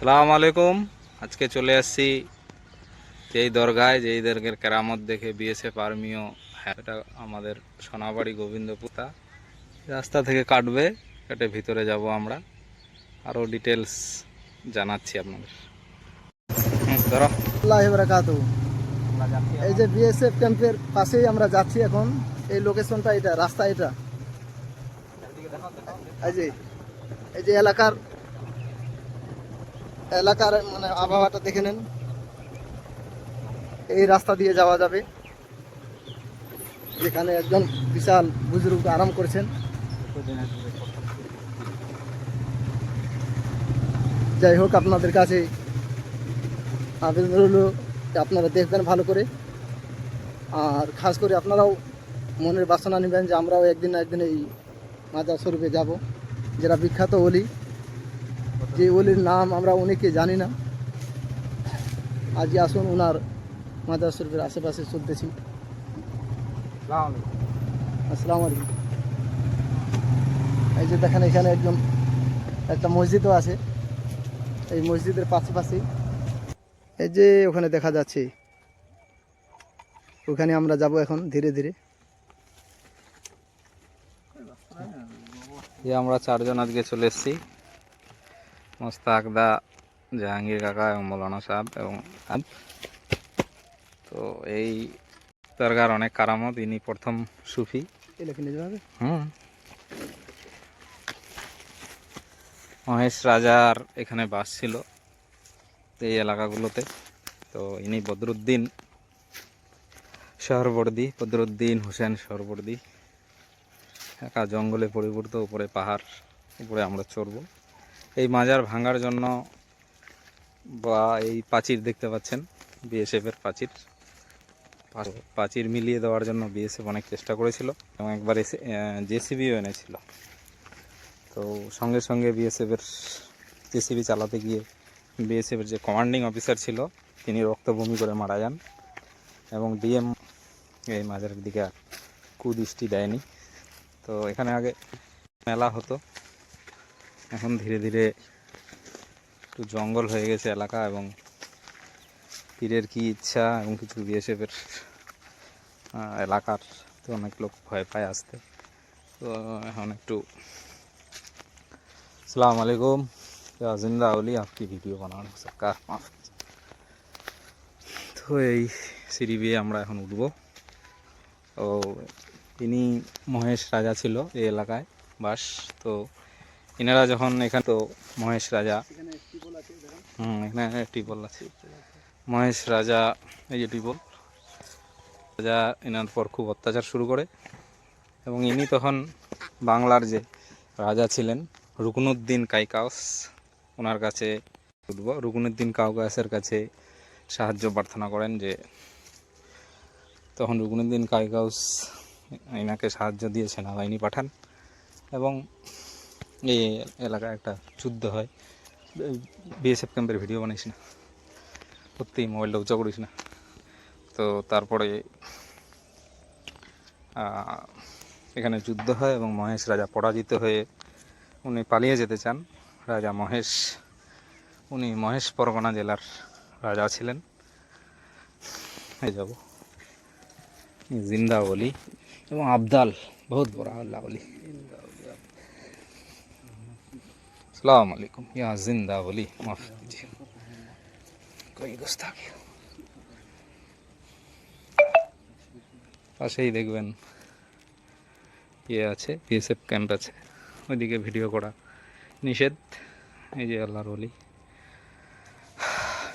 সালাম আলাইকুম। আজকে চলে আসছি যেই দরগায়, যেই দরগের কেরামত দেখে বিএসএফ আর্মিও এটা আমাদের সোনাবাড়ি গোবিন্দপুতা রাস্তা থেকে কাটবে, কেটে ভিতরে যাব আমরা। আরও ডিটেলস জানাচ্ছি আপনাদের। এই যে বিএসএফ ক্যাম্পের পাশেই আমরা যাচ্ছি এখন। এই লোকেশনটা এটা, রাস্তা এটা। এই যে এলাকার এলাকার মানে আবহাওয়াটা দেখে নেন। এই রাস্তা দিয়ে যাওয়া যাবে। যেখানে একজন বিশাল বুজুর্গ আরাম করছেন। যাই হোক, আপনাদের কাছে আবেদন রইল আপনারা দেখবেন ভালো করে। আর খাস করে আপনারাও মনের বাসনা নেবেন যে আমরাও একদিন না একদিন এই মাজার স্বরূপে যাব। যেটা বিখ্যাত অলি যে অলির নাম আমরা অনেকে জানি না। আজকে আসুন ওনার মাজার শরীফের আশেপাশে চলতেছি। আসসালামু আলাইকুম। এই যে দেখেন, এখানে একজন, একটা মসজিদও আছে। এই মসজিদের পাশাপাশি এই যে ওখানে দেখা যাচ্ছে, ওখানে আমরা যাব এখন ধীরে ধীরে। আমরা চারজন আজকে চলে এসেছি। মোস্তাক দা জাহাঙ্গীর কাকা এবং মৌলানা সাহেব এবং। তো এই দরগার অনেক কারামত ইনি প্রথম সুফি। হুম। মহেশ রাজার এখানে বাস ছিল এই এলাকাগুলোতে। তো ইনি বদরুদ্দিন শহরবর্দি বদরুদ্দিন হোসেন শহরবর্দি একা জঙ্গলে পরিবর্ত উপরে পাহাড় উপরে আমরা চড়ব। এই মাজার ভাঙার জন্য বা এই প্রাচীর দেখতে পাচ্ছেন বিএসএফের প্রাচীর প্রাচীর মিলিয়ে দেওয়ার জন্য বিএসএফ অনেক চেষ্টা করেছিল এবং একবার এসে জেসিবিও এনেছিল। তো সঙ্গে সঙ্গে বিএসএফের জেসিবি চালাতে গিয়ে বিএসএফের যে কমান্ডিং অফিসার ছিল, তিনি রক্তভূমি করে মারা যান এবং ডিএম এই মাজারের দিকে আর কুদৃষ্টি দেয়নি। তো এখানে আগে মেলা হতো। এখন ধীরে ধীরে একটু জঙ্গল হয়ে গেছে এলাকা এবং পীরের কি ইচ্ছা এবং কিছু বিএসএফের এলাকার তো অনেক লোক ভয় পায় আসতে তো এখন একটু सलाम वालेकुम क्या जिंदा ओली आपकी वीडियो বানানো সরকার মাফ তো এই সিঁড়ি বেয়ে আমরা এখন উঠবো ও ইনি মহেশ রাজা ছিল এই এলাকায় বাস তো ইনারা যখন এখানে, তো মহেশ রাজা। হুম, এখানে টিপল আছে। মহেশ রাজা, এই যে টিপল রাজা এনার পর খুব অত্যাচার শুরু করে। এবং ইনি তখন বাংলার যে রাজা ছিলেন, রুকনুদ্দিন কাইকাউস, ওনার কাছে রুকনুদ্দিন কাউকাসের কাছে সাহায্য প্রার্থনা করেন যে, তখন রুকনুদ্দিন কাইকাউস এনাকে সাহায্য দিয়ে সেনাবাহিনী পাঠান। এবং এই এলাকায় একটা যুদ্ধ হয়। বিএসএফ ক্যাম্পের ভিডিও বানাইস না। সত্যি মোবাইলটা উঁচা করিস না। তো তারপরে এখানে যুদ্ধ হয় এবং মহেশ রাজা পরাজিত হয়ে উনি পালিয়ে যেতে চান। রাজা মহেশ, উনি মহেশ পরগনা জেলার রাজা ছিলেন। এই যাব। জিন্দা বলি এবং আবদাল, বহুত বড় আল্লাহ বলি সালাম আলাইকুম। ইয়া জিন্দা বলি মাফ দিজি কই গোস্তাকি পাশেই দেখবেন ইয়ে আছে, বিএসএফ ক্যাম্প আছে। ওইদিকে ভিডিও করা নিষেধ। এই যে আল্লাহর অলি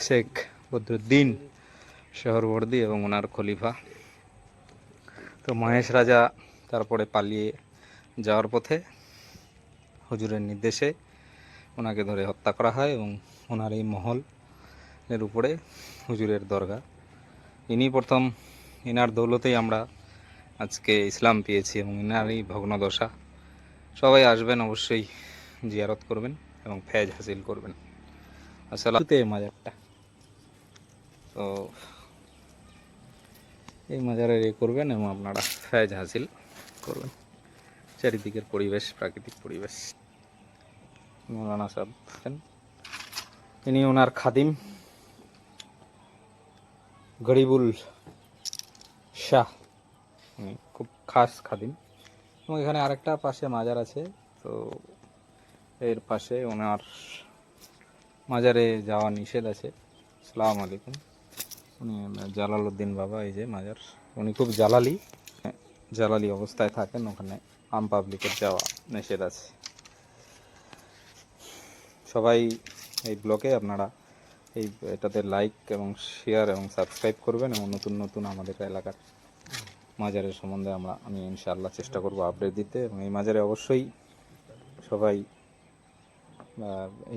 শেখ বদরুদ্দিন শহরবর্দি এবং ওনার খলিফা। তো মহেশ রাজা তারপরে পালিয়ে যাওয়ার পথে হজুরের নির্দেশে ওনাকে ধরে হত্যা করা হয় এবং ওনার এই মহলের উপরে হুজুরের দরগা। ইনি প্রথম, ইনার দৌলতেই আমরা আজকে ইসলাম পেয়েছি এবং ইনার এই ভগ্নদশা। সবাই আসবেন, অবশ্যই জিয়ারত করবেন এবং ফেজ হাসিল করবেন। আসলে মাজারটা। তো এই মাজারের এ করবেন এবং আপনারা ফেজ হাসিল করবেন। চারিদিকের পরিবেশ, প্রাকৃতিক পরিবেশ। মৌলানা সাহেব ইনি ওনার খাদিম গরিবুল শাহ। খুব খাস খাদিম। এবং এখানে আরেকটা পাশে মাজার আছে তো এর পাশে ওনার মাজারে যাওয়া নিষেধ আছে। সালাম আলাইকুম। উনি জালালউদ্দিন বাবা এই যে মাজার। উনি খুব জালালি হ্যাঁ, জালালি অবস্থায় থাকেন। ওখানে আম পাবলিকের যাওয়া নিষেধ আছে। সবাই এই ব্লগে আপনারা এই, এটাতে লাইক এবং শেয়ার এবং সাবস্ক্রাইব করবেন এবং নতুন নতুন আমাদের এলাকার মাজারের সম্বন্ধে আমরা, আমি ইনশাআল্লাহ চেষ্টা করব আপডেট দিতে এবং এই মাজারে অবশ্যই সবাই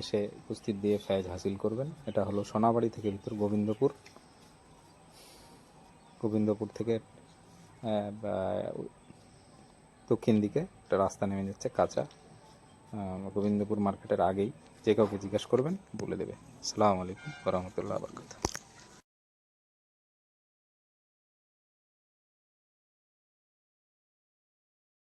এসে উপস্থিত দিয়ে ফ্যাজ হাসিল করবেন। এটা হলো সোনাবাড়ি থেকে ভিতর গোবিন্দপুর। গোবিন্দপুর থেকে দক্ষিণ দিকে একটা রাস্তা নেমে যাচ্ছে কাঁচা। গোবিন্দপুর মার্কেটের আগেই যে কাউকে জিজ্ঞাসা করবেন বলে দেবে। আসসালামু আলাইকুম রহমতুল্লাহ বরকাত